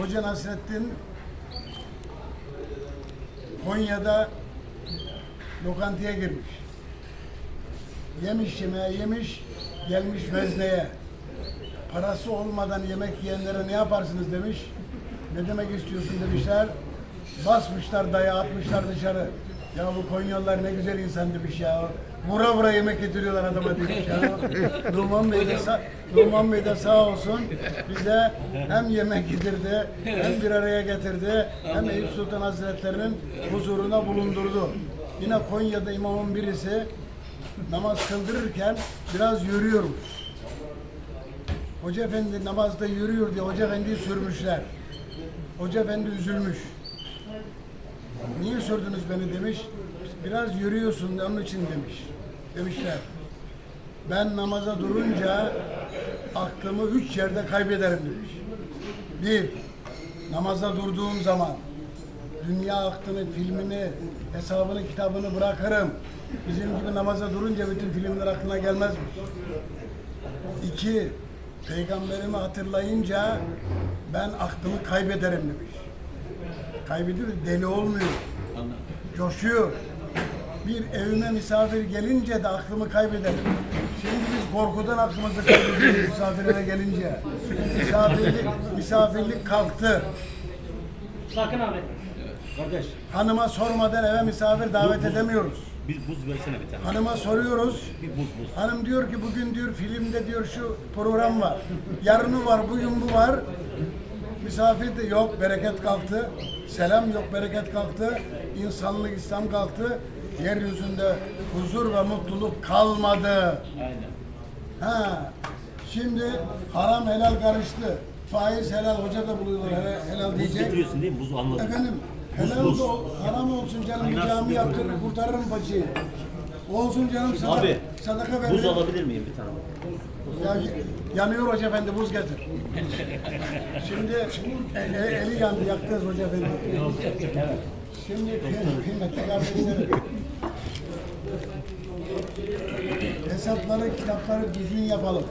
Hoca Nasrettin Konya'da lokantaya girmiş. Yemiş yemeği yemiş, gelmiş vezneye. Parası olmadan yemek yiyenlere ne yaparsınız demiş. Ne demek istiyorsun demişler. Basmışlar daya atmışlar dışarı. Ya bu Konyalılar ne güzel insan demiş ya. Vura vura yemek getiriyorlar adama demiş ya. Numan Bey de, sa- Numan Bey de sağ olsun bize hem yemek getirdi, hem bir araya getirdi, hem Eyüp Sultan Hazretleri'nin huzuruna bulundurdu. Yine Konya'da imamın birisi namaz kıldırırken biraz yürüyormuş. Hoca Efendi namazda yürüyor diye Hoca Efendi'yi sürmüşler. Hoca Efendi üzülmüş. Niye sürdünüz beni demiş. Biraz yürüyorsun onun için demiş. Demişler. Ben namaza durunca aklımı üç yerde kaybederim demiş. Bir, namaza durduğum zaman dünya aklını, filmini, hesabını, kitabını bırakırım. Bizim gibi namaza durunca bütün filmler aklına gelmezmiş. İki, peygamberimi hatırlayınca ben aklımı kaybederim demiş. Kaybediyor, deli olmuyor. Coşuyor. Bir evime misafir gelince de aklımı kaybederim. Şimdi biz korkudan aklımızı kaybediyoruz misafirlere gelince. Misafirlik, misafirlik kalktı. Sakın abi. Kardeş, Hanıma sormadan eve misafir davet edemiyoruz. bir buz versene bir tane. Hanıma soruyoruz. Bir buz buz. Hanım diyor ki bugün diyor filmde diyor şu program var. Yarını var, bugün bu var. Misafir de yok, bereket kalktı. Selam yok, bereket kalktı. İnsanlık, İslam kalktı. Yeryüzünde huzur ve mutluluk kalmadı. Aynen. Ha. Şimdi haram helal karıştı. Faiz helal, hoca da buluyorlar helal, helal Buz diyecek. getiriyorsun değil mi? Buzu anladım. Efendim, Buz, helal buz. da ol- haram olsun canım bir cami yaptırır kurtarırım paçayı. Olsun canım sadaka, Abi, sadaka veririm. Buz alabilir miyim bir tane? Ya, yanıyor hoca efendi buz getir. Şimdi e- e- eli yandı yaktınız hoca efendi. Şimdi kıy- kıymetli kardeşlerim. Hesapları, kitapları düzgün yapalım.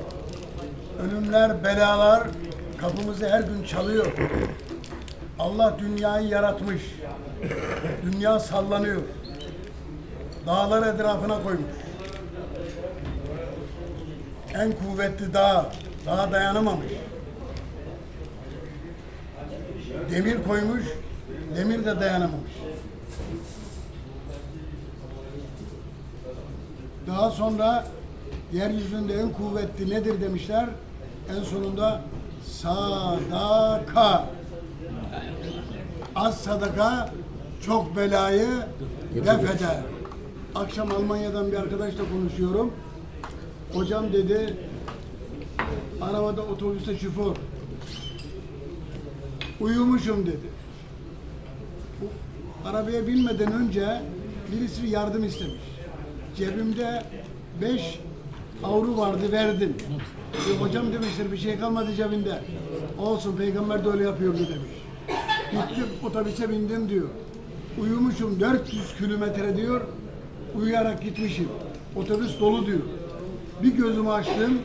Ölümler, belalar kapımızı her gün çalıyor. Allah dünyayı yaratmış. Dünya sallanıyor. Dağlar etrafına koymuş. En kuvvetli dağ, dağa dayanamamış. Demir koymuş, demir de dayanamamış. Daha sonra yeryüzünde en kuvvetli nedir demişler. En sonunda sadaka. Az sadaka çok belayı def eder. Akşam Almanya'dan bir arkadaşla konuşuyorum. Hocam dedi, arabada otobüste şoför. Uyumuşum dedi. Arabaya binmeden önce birisi yardım istemiş. Cebimde 5 avro vardı verdim. E, hocam demişler bir şey kalmadı cebinde. Olsun peygamber de öyle yapıyordu demiş. Gittim otobüse bindim diyor. Uyumuşum 400 kilometre diyor. Uyuyarak gitmişim. Otobüs dolu diyor. Bir gözümü açtım.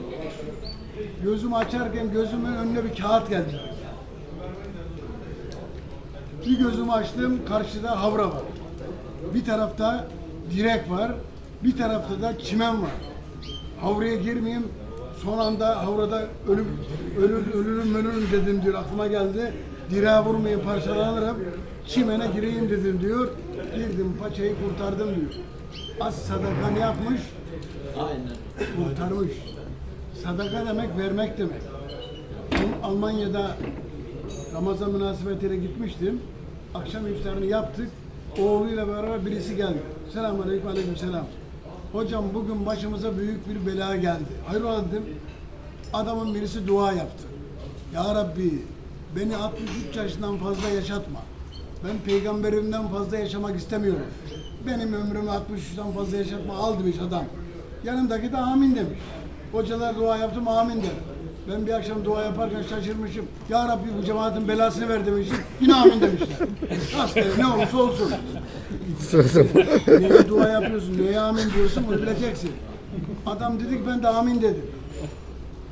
Gözümü açarken gözümün önüne bir kağıt geldi. Bir gözümü açtım, karşıda havra var. Bir tarafta direk var, bir tarafta da çimen var. Havraya girmeyeyim, son anda havrada ölüm, ölür, ölürüm ölürüm dedim diyor, aklıma geldi. Direğe vurmayayım, parçalanırım, çimene gireyim dedim diyor. Girdim, paçayı kurtardım diyor. Az sadaka ne yapmış? Aynen. kurtarmış. Sadaka demek vermek demek. Ben Almanya'da Ramazan münasebetiyle gitmiştim. Akşam iftarını yaptık. Oğluyla beraber birisi geldi. Selamun aleyküm aleyküm selam. Hocam bugün başımıza büyük bir bela geldi. Hayrola dedim. Adamın birisi dua yaptı. Ya Rabbi beni 63 yaşından fazla yaşatma. Ben peygamberimden fazla yaşamak istemiyorum. Benim ömrümü 63'ten fazla yaşatma al demiş adam. Yanındaki de amin demiş. Hocalar dua yaptım amin der. Ben bir akşam dua yaparken şaşırmışım. Ya Rabbi bu cemaatin belasını ver demişim. Yine amin demişler. Hasta ne olursa olsun. Neye dua yapıyorsun, neye amin diyorsun bunu bileceksin. Adam dedi ki ben de amin dedim.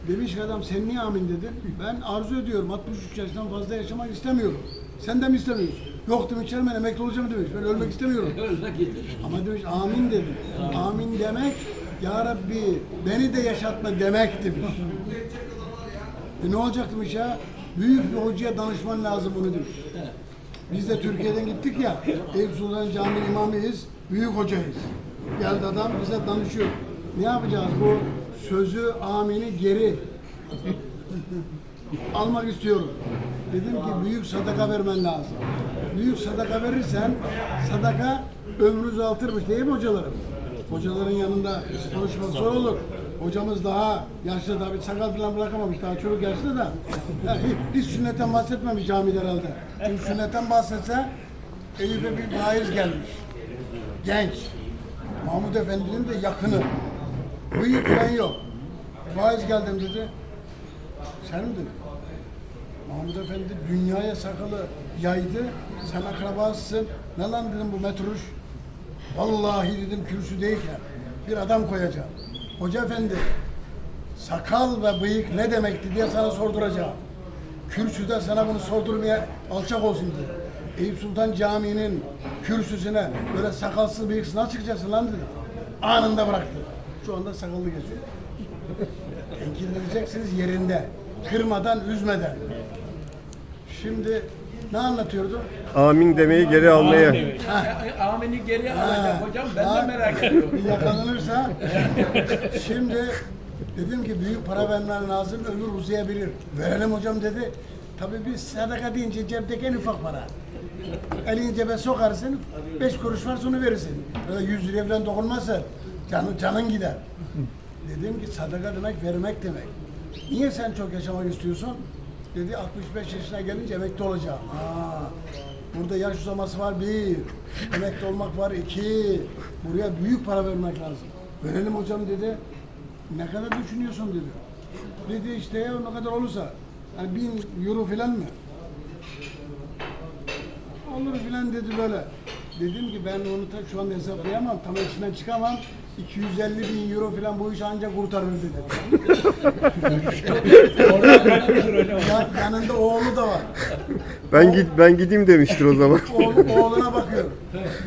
Demiş ki adam sen niye amin dedin? Ben arzu ediyorum 63 yaştan fazla yaşamak istemiyorum. Sen de mi istemiyorsun? Yok demiş "canım, ben emekli olacağım demiş. Ben ölmek istemiyorum. Ama demiş amin dedim. Amin demek ya Rabbi beni de yaşatma demek demiş. E ne olacak demiş ya? Büyük bir hocaya danışman lazım bunu demiş. Biz de Türkiye'den gittik ya. Eyüp Sultan Camii imamıyız. Büyük hocayız. Geldi adam bize danışıyor. Ne yapacağız bu sözü amini geri almak istiyorum. Dedim ki büyük sadaka vermen lazım. Büyük sadaka verirsen sadaka ömrü uzatırmış değil mi hocalarım? Hocaların yanında konuşmak zor olur. Hocamız daha yaşlı tabii sakal falan bırakamamış daha çocuk yaşlı da. Ya hiç, hiç sünnetten bahsetmemiş camide herhalde. Çünkü sünnetten bahsetse Eyüp'e bir vaiz gelmiş. Genç. Mahmud Efendi'nin de yakını. Bıyık falan yok. Vaiz geldim dedi. Sen mi dedi? Mahmud Efendi dünyaya sakalı yaydı. Sen akrabasısın. Ne lan dedim bu metruş. Vallahi dedim kürsüdeyken bir adam koyacağım. Hoca efendi sakal ve bıyık ne demekti diye sana sorduracağım. Kürsüde sana bunu sordurmaya alçak olsun dedi. Eyüp Sultan Camii'nin kürsüsüne böyle sakalsız bıyıksız nasıl çıkacaksın lan dedi. Anında bıraktı. Şu anda sakallı geziyor. Tenkit yerinde. Kırmadan, üzmeden. Şimdi ne anlatıyordu? Amin demeyi geri almaya. Amini geri alacağım hocam ben Ha, de merak ediyorum. Yakalanırsa şimdi dedim ki büyük para vermen lazım ömür uzayabilir. Verelim hocam dedi. Tabii biz sadaka deyince cepteki en ufak para. Elini cebe sokarsın, beş kuruş varsa onu verirsin. Öyle yüz liraya falan dokunmazsa canın, canın gider. Dedim ki sadaka demek vermek demek. Niye sen çok yaşamak istiyorsun? Dedi 65 yaşına gelince emekli olacağım. Aa, burada yaş uzaması var bir, emekli olmak var iki. Buraya büyük para vermek lazım. Verelim hocam dedi. Ne kadar düşünüyorsun dedi. Dedi işte ya ne kadar olursa. Yani bin euro falan mı? Olur filan dedi böyle. Dedim ki ben onu ta, şu an hesaplayamam, tam içinden çıkamam. 250 bin euro falan bu iş ancak kurtarır dedi. ya, yanında oğlu da var. Ben git ben gideyim demiştir o zaman. Oğlu, oğluna bakıyor.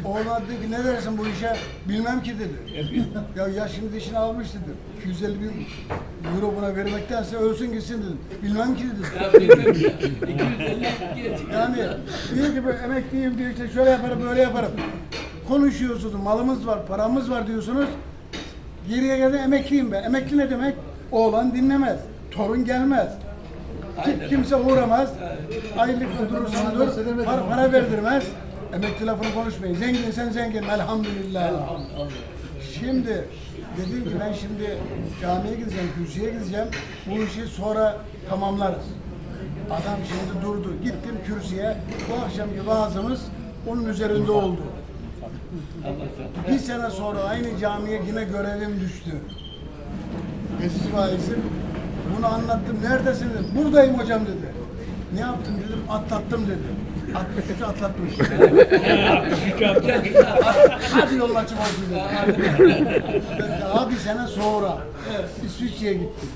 Oğluna dedi ki ne dersin bu işe? Bilmem ki dedi. ya ya şimdi işini almış dedi. 250 bin euro buna vermektense ölsün gitsin dedim. Bilmem ki dedi. Yani diyor ki emekliyim diyor işte şöyle yaparım böyle yaparım. Konuşuyorsunuz malımız var paramız var diyorsunuz. Geriye geldi emekliyim ben. Emekli ne demek? Oğlan dinlemez. Torun gelmez. Kim, kimse uğramaz. Aylık durursan dur. Para, para verdirmez. Emekli lafını konuşmayın. Zengin sen zengin. Elhamdülillah. Şimdi dedim ki ben şimdi camiye gideceğim, kürsüye gideceğim. Bu işi sonra tamamlarız. Adam şimdi durdu. Gittim kürsüye. Bu akşamki vaazımız onun üzerinde oldu. Bir sene sonra aynı camiye yine görevim düştü. Geçici vaizim. Bunu anlattım. Neredesin dedim. Buradayım hocam dedi. Ne yaptın dedim. Atlattım dedi. 63 atlatmış. Hadi yolun açık olsun dedi. Ben Daha bir sene sonra İsviçre'ye gittim.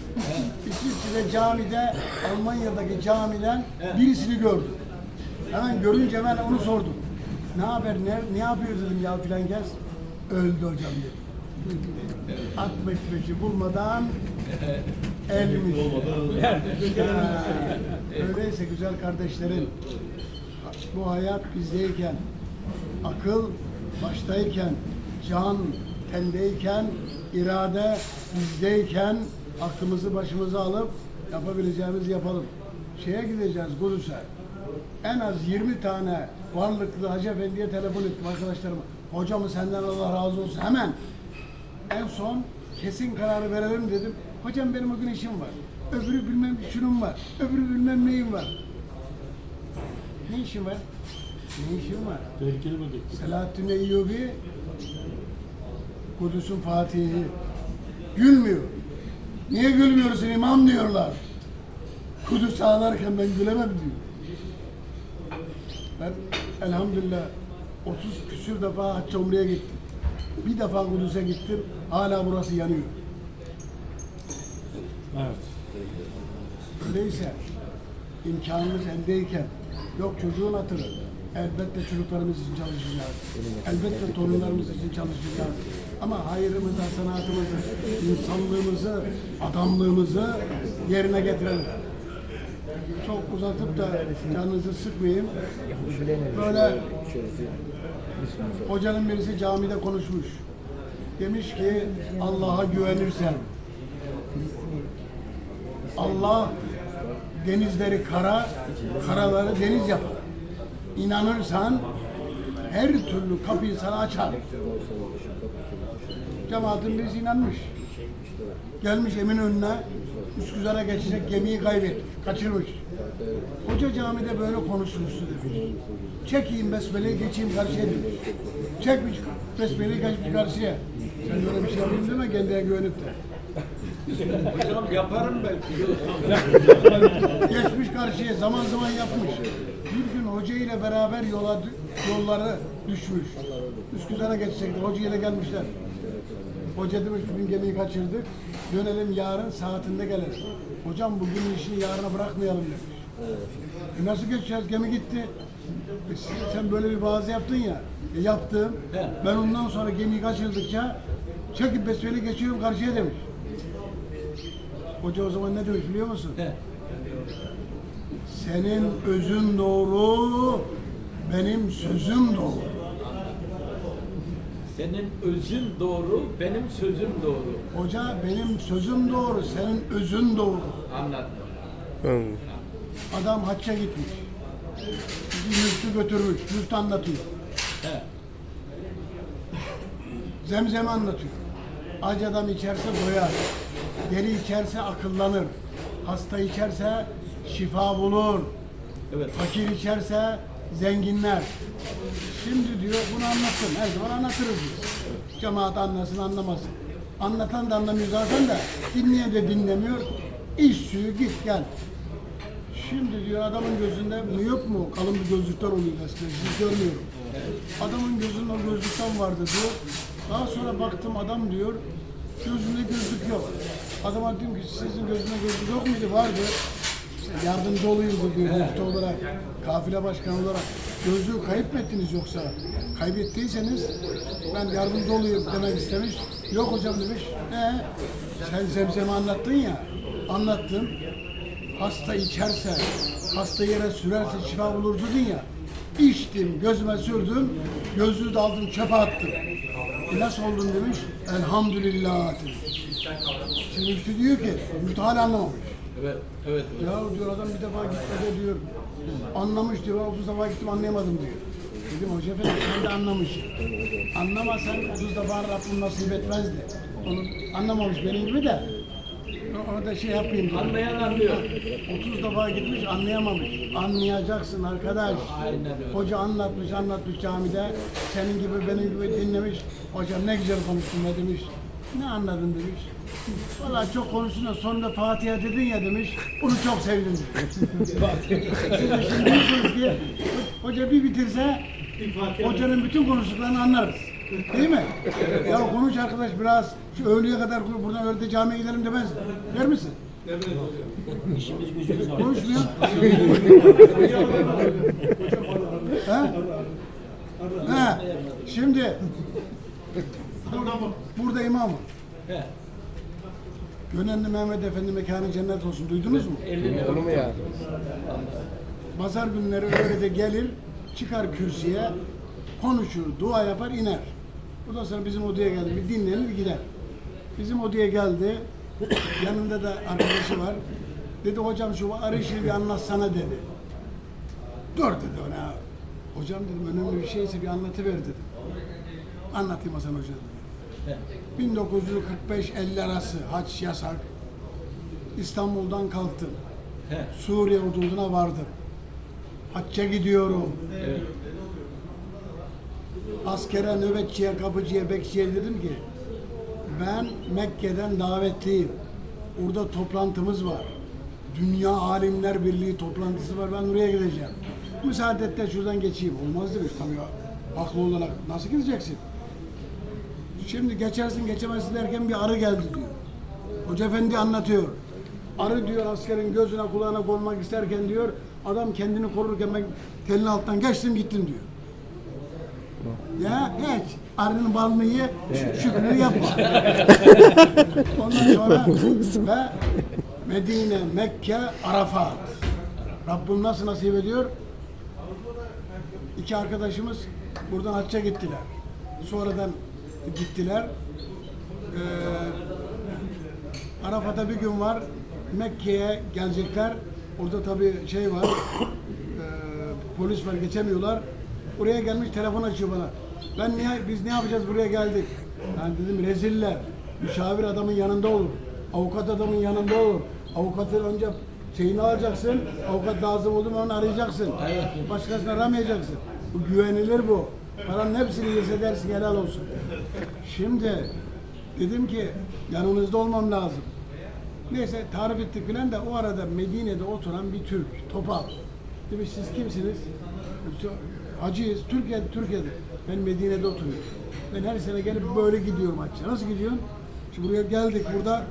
İsviçre'de camide Almanya'daki camiden birisini gördüm. Hemen görünce ben onu sordum. Ne haber, ne, ne yapıyor dedim ya filan gez. Öldü hocam dedi. 65'i bulmadan elmiş. Öyleyse güzel kardeşlerim, bu hayat bizdeyken, akıl baştayken, can tendeyken, irade bizdeyken aklımızı başımıza alıp yapabileceğimizi yapalım. Şeye gideceğiz Kudüs'e. En az 20 tane varlıklı Hacı Efendi'ye telefon ettim arkadaşlarıma. Hocamı senden Allah razı olsun. Hemen en son kesin kararı verelim dedim. Hocam benim o gün işim var. Öbürü bilmem şunun var. Öbürü bilmem neyim var. Ne işin var? Ne işin var? Tehlikeli mi Selahattin Eyyubi Kudüs'ün Fatihi. Gülmüyor. Niye gülmüyorsun imam diyorlar. Kudüs ağlarken ben gülemem diyor. Ben elhamdülillah 30 küsür defa Hacca Umre'ye gittim. Bir defa Kudüs'e gittim. Hala burası yanıyor. Evet. öyleyse imkanımız eldeyken yok çocuğun hatırı elbette çocuklarımız için çalışacağız. Elbette torunlarımız için çalışacağız. Ama hayrımızı, sanatımızı, insanlığımızı, adamlığımızı yerine getirelim. Çok uzatıp da canınızı sıkmayayım. Böyle hocanın birisi camide konuşmuş. Demiş ki Allah'a güvenirsen Allah denizleri kara, karaları deniz yapar. İnanırsan her türlü kapıyı sana açar. Cemaatin birisi inanmış. Gelmiş Eminönü'ne Üsküdar'a geçecek gemiyi kaybetmiş, kaçırmış. Hoca camide böyle konuşmuştu demiş. Çekeyim besmeleyi geçeyim karşıya demiş. Çekmiş besmeleyi geçmiş karşıya. Sen böyle bir şey yapayım deme kendine güvenip de. Hocam yaparım belki. Geçmiş karşıya zaman zaman yapmış. Bir gün hoca ile beraber yola yolları düşmüş. Üsküdar'a geçecekti. Hoca ile gelmişler. Hoca demiş bugün gemiyi kaçırdık. Dönelim yarın saatinde gelelim. Hocam bugün işini yarına bırakmayalım demiş. E nasıl geçeceğiz? Gemi gitti. E sen- sen böyle bir vaaz yaptın ya. E yaptım. Ben ondan sonra gemiyi kaçırdıkça çekip besmele geçiyorum karşıya demiş. Hoca o zaman ne demiş biliyor musun? Senin özün doğru, benim sözüm doğru. Senin özün doğru, benim sözüm doğru. Hoca benim sözüm doğru, senin özün doğru. Anladım. Hı. Adam hacca gitmiş. Bir müftü götürmüş, müftü anlatıyor. He. Zemzem anlatıyor. Aç adam içerse doyar. Deli içerse akıllanır. Hasta içerse şifa bulur. Evet. Fakir içerse zenginler. Şimdi diyor bunu anlattım. Her zaman anlatırız biz. Cemaat anlasın anlamasın. Anlatan da anlamıyor zaten de dinleyen de dinlemiyor. İş suyu git gel. Şimdi diyor adamın gözünde miyop mu? Kalın bir gözlükler oluyor eskiden. Siz görmüyorum. Adamın gözünde o gözlükten vardı diyor. Daha sonra baktım adam diyor gözünde gözlük yok. Adama dedim ki sizin gözünde gözlük yok muydu? Vardı. Yardımcı olayım diyor müftü olarak, kafile başkanı olarak. Gözlüğü kayıp mı ettiniz yoksa? Kaybettiyseniz ben yardımcı olayım demek istemiş. Yok hocam demiş. Ee, sen zemzemi anlattın ya. Anlattım. Hasta içerse, hasta yere sürerse şifa bulur dedin ya. İçtim, gözüme sürdüm, gözlüğü de aldım çöpe attım. Nasıl oldun demiş, elhamdülillah demiş. Şimdi müftü diyor ki, müftü hala anlamamış. Evet. Evet. Ya diyor adam bir defa gitmedi diyor. Anlamış diyor, 30 defa gittim anlayamadım diyor. Dedim hoca efendi sen de anlamışsın. Anlamasan 30 defa Rabbim nasip etmezdi. Onu anlamamış benim gibi de. Ona da şey yapayım dedim. Anlayan anlıyor. 30 defa gitmiş anlayamamış. Anlayacaksın arkadaş. Aynen öyle. Hoca anlatmış anlatmış camide. Senin gibi benim gibi dinlemiş. Hocam ne güzel konuştun be demiş. Ne anladın demiş. Valla çok konuştun da sonunda Fatiha dedin ya demiş. Bunu çok sevdim. Siz de şimdi diyorsunuz ki hoca bir bitirse hocanın bütün konuştuklarını anlarız. Değil mi? Ya konuş arkadaş biraz şu öğleye kadar buradan öğlede camiye gidelim demez. Der misin? İşimiz gücümüz var. Konuşmuyor. ha? Ha? Şimdi burada imam He. Gönenli Mehmet Efendi mekanı cennet olsun. Duydunuz mu? Elini Onu mu ya? Pazar günleri öyle de gelir, çıkar kürsüye, konuşur, dua yapar, iner. Ondan sonra bizim odaya geldi, bir dinlenir gider. Bizim odaya geldi, yanında da arkadaşı var. Dedi hocam şu arayışı bir anlatsana dedi. Dur dedi ona. Hocam dedim önemli bir şeyse bir anlatıver dedim. Anlatayım Hasan Hoca dedim. He. 1945-50 arası haç yasak. İstanbul'dan kalktım. Suriye hududuna vardım. Hacca gidiyorum. Evet. Askere, nöbetçiye, kapıcıya, bekçiye dedim ki ben Mekke'den davetliyim. Orada toplantımız var. Dünya Alimler Birliği toplantısı var. Ben oraya gideceğim. Müsaade et de şuradan geçeyim. Olmaz demiş. Tabii. Haklı olarak. Nasıl gideceksin? Şimdi geçersin geçemezsin derken bir arı geldi diyor. Hoca Efendi anlatıyor. Arı diyor askerin gözüne kulağına konmak isterken diyor adam kendini korurken ben telin alttan geçtim gittim diyor. Ya hiç arının balını ye, şu, şükrünü yapma. Ondan sonra ve Medine, Mekke, Arafat. Rabbim nasıl nasip ediyor? İki arkadaşımız buradan hacca gittiler. Sonradan gittiler. Ee, Arafat'a bir gün var. Mekke'ye gelecekler. Orada tabii şey var. ee, polis var geçemiyorlar. Oraya gelmiş telefon açıyor bana. Ben niye biz ne yapacağız buraya geldik? Ben dedim reziller. Müşavir adamın yanında olur. Avukat adamın yanında olur. Avukatın önce şeyini alacaksın. Avukat lazım oldu onu arayacaksın. Başkasını aramayacaksın. Bu güvenilir bu. Paranın hepsini yes edersin helal olsun. Şimdi dedim ki yanınızda olmam lazım. Neyse tarif ettik filan da o arada Medine'de oturan bir Türk, Topal. Demiş siz kimsiniz? Hacıyız, Türkiye, Türkiye'de. Ben Medine'de oturuyorum. Ben her sene gelip böyle gidiyorum hacca. Nasıl gidiyorsun? Şimdi buraya geldik, burada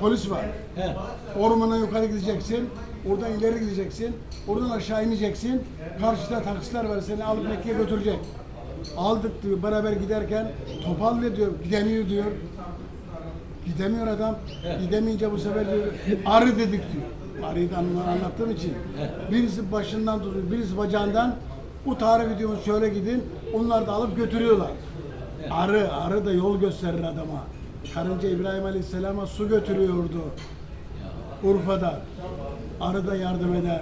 polis var. He. Ormana yukarı gideceksin, oradan ileri gideceksin, oradan aşağı ineceksin. Karşıda taksiler var seni alıp Mekke'ye götürecek. Aldık diyor, beraber giderken Topal ne diyor, gidemiyor diyor. Gidemiyor adam. Gidemeyince bu sefer diyor, arı dedik diyor. Arıyı da anla- anlattığım için. Birisi başından tutuyor, birisi bacağından. Bu tarif ediyormuş şöyle gidin. Onlar da alıp götürüyorlar. Arı, arı da yol gösterir adama. Karınca İbrahim Aleyhisselam'a su götürüyordu. Urfa'da. Arı da yardım eder.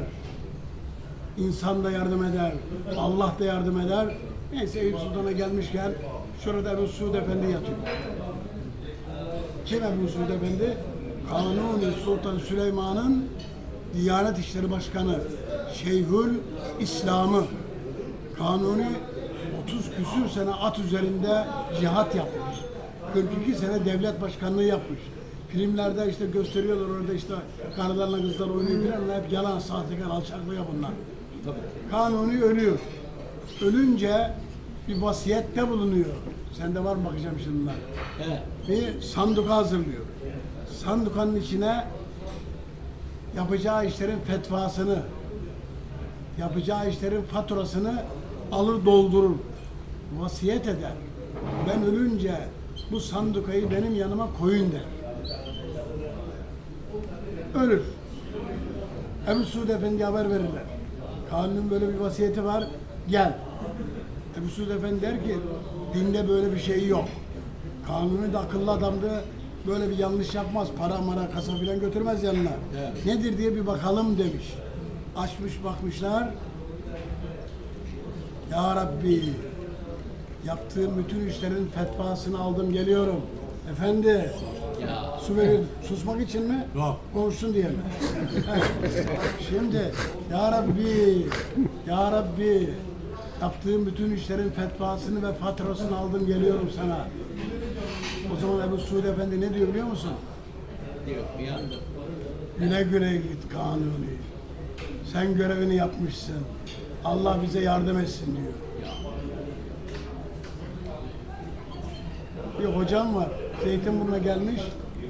İnsan da yardım eder. Allah da yardım eder. Neyse Eyüp Sultan'a gelmişken şurada Ebu Suud Efendi yatıyor. Ebu Suud Efendi? Kanuni Sultan Süleyman'ın Diyanet İşleri Başkanı. Şeyhül İslam'ı. Kanuni 30 küsür sene at üzerinde cihat yapmış. 42 sene devlet başkanlığı yapmış. Filmlerde işte gösteriyorlar orada işte karılarla kızlar oynuyor. Bunlar Hep yalan, sahtekar, alçaklığa bunlar. Kanuni ölüyor. Ölünce bir vasiyette bulunuyor. Sende var mı bakacağım şimdi bunlar. He. Bir sanduka hazırlıyor. Sandukanın içine yapacağı işlerin fetvasını, yapacağı işlerin faturasını alır doldurur. Vasiyet eder. Ben ölünce bu sandukayı benim yanıma koyun der. Ölür. Ebu Suud Efendi'ye haber verirler. Kanunun böyle bir vasiyeti var. Gel. Ebu Suud Efendi der ki dinde böyle bir şey yok. Kanuni de akıllı adamdı. Böyle bir yanlış yapmaz. Para mara kasa filan götürmez yanına. Evet. Nedir diye bir bakalım demiş. Açmış bakmışlar. Ya Rabbi yaptığım bütün işlerin fetvasını aldım geliyorum. Efendi su verir. Susmak için mi? Yok. Konuşsun diye mi? Şimdi Ya Rabbi Ya Rabbi yaptığım bütün işlerin fetvasını ve faturasını aldım geliyorum sana. O zaman Ebu Suud Efendi ne diyor biliyor musun? Diyor bir anda. Güle güle git Kanuni. Sen görevini yapmışsın. Allah bize yardım etsin diyor. Bir hocam var. Zeytinburnu'na gelmiş.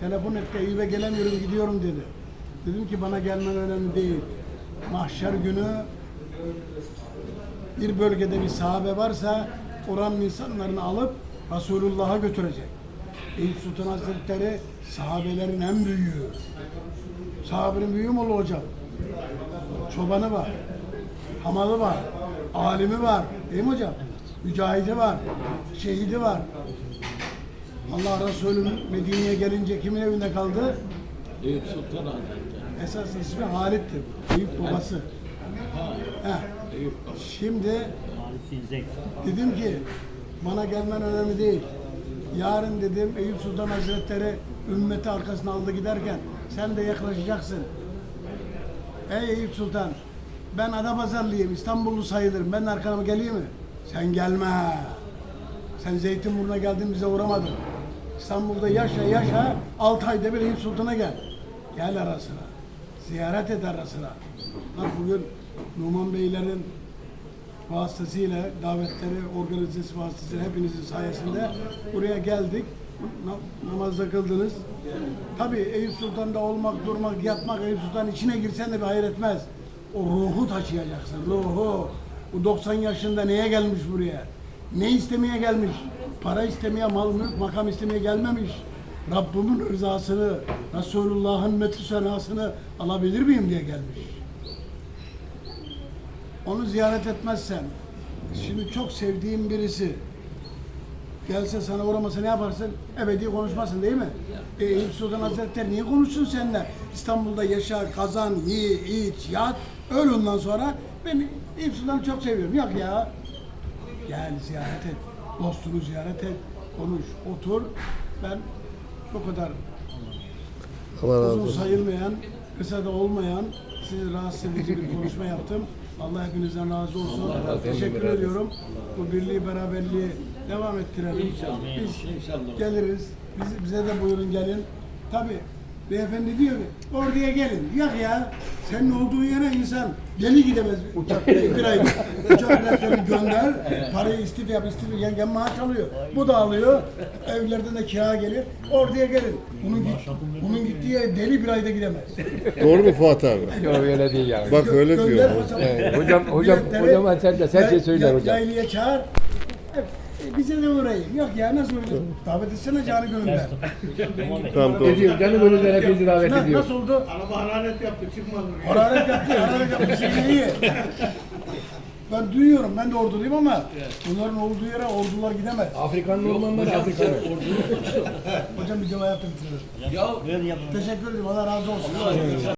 Telefon etti. Eyüp'e gelemiyorum gidiyorum dedi. Dedim ki bana gelmen önemli değil. Mahşer günü bir bölgede bir sahabe varsa oranın insanlarını alıp Resulullah'a götürecek. Eyüp Sultan Hazretleri sahabelerin en büyüğü. Sahabenin büyüğü mü olur hocam? Çobanı var, hamalı var, alimi var, değil mi hocam? Mücahidi var, şehidi var. Allah Resulü Medine'ye gelince kimin evinde kaldı? Eyüp Sultan Hazretleri. Esas ismi Halit'tir. Eyüp babası. Heh. Şimdi dedim ki bana gelmen önemli değil. Yarın dedim Eyüp Sultan Hazretleri ümmeti arkasına aldı giderken sen de yaklaşacaksın. Ey Eyüp Sultan ben Adapazarlıyım İstanbullu sayılırım ben arkama geleyim mi? Sen gelme. Sen Zeytinburnu'na geldin bize uğramadın. İstanbul'da yaşa yaşa 6 ayda bir Eyüp Sultan'a gel. Gel ara sıra. Ziyaret et ara sıra. Bak bugün Numan Beylerin vasıtasıyla davetleri, organizesi vasıtasıyla hepinizin sayesinde buraya geldik. na- namazda kıldınız. Tabii Eyüp Sultan'da olmak, durmak, yatmak Eyüp Sultan'ın içine girsen de bir hayır etmez. O ruhu taşıyacaksın, ruhu. Bu 90 yaşında neye gelmiş buraya? Ne istemeye gelmiş? Para istemeye, mal mülk, makam istemeye gelmemiş. Rabbimin rızasını, Resulullah'ın metü senasını alabilir miyim diye gelmiş. Onu ziyaret etmezsen, şimdi çok sevdiğim birisi gelse sana uğramasa ne yaparsın? Ebedi konuşmasın değil mi? E, Eyüp Sultan Hazretleri niye konuşsun seninle? İstanbul'da yaşa, kazan, ye, iç, yat, öl ondan sonra. Ben Eyüp Sultan'ı çok seviyorum. Yok ya. Gel ziyaret et. Dostunu ziyaret et. Konuş, otur. Ben bu kadar Allah razı uzun sayılmayan, kısa da olmayan, sizi rahatsız edici bir konuşma yaptım. Allah hepinizden razı olsun. Teşekkür ediyorum. Bu birliği, beraberliği devam ettirelim. İnşallah. Biz İnşallah. geliriz. Biz, bize de buyurun gelin. Tabi beyefendi diyor ki orduya gelin. Yok ya senin olduğun yere insan deli gidemez uçak bir ayda. Uçak biletlerini gönder, parayı istif yap, istif yengen maaş alıyor. Bu da alıyor. Evlerden de kira gelir. Orduya gelin. Bunun, git, bunun gittiği yere deli bir ayda gidemez. Doğru mu Fuat abi? Yok öyle değil yani. Bak öyle Gönder diyor. Evet, hocam- hocam- Biletleri hocam sen de- sen şey söyle yay- hocam. Yaylaya çağır. E, bize de uğrayın. Yok ya nasıl uğrayacağız? Davet etsene canı gönülden. Tamam doğru. Ediyor. Canı gönülden hepinizi davet Na- ediyor. Nasıl oldu? Araba hararet yaptı çıkmadı. Hararet yaptı, hararet yaptı. Şey iyi. Ben duyuyorum, ben de orduluyum ama bunların olduğu yere ordular gidemez. Afrika'nın ormanları Afrika'nın. Hocam bir cevap yaptım bitirelim. Ya Teşekkür ederim, Allah razı olsun.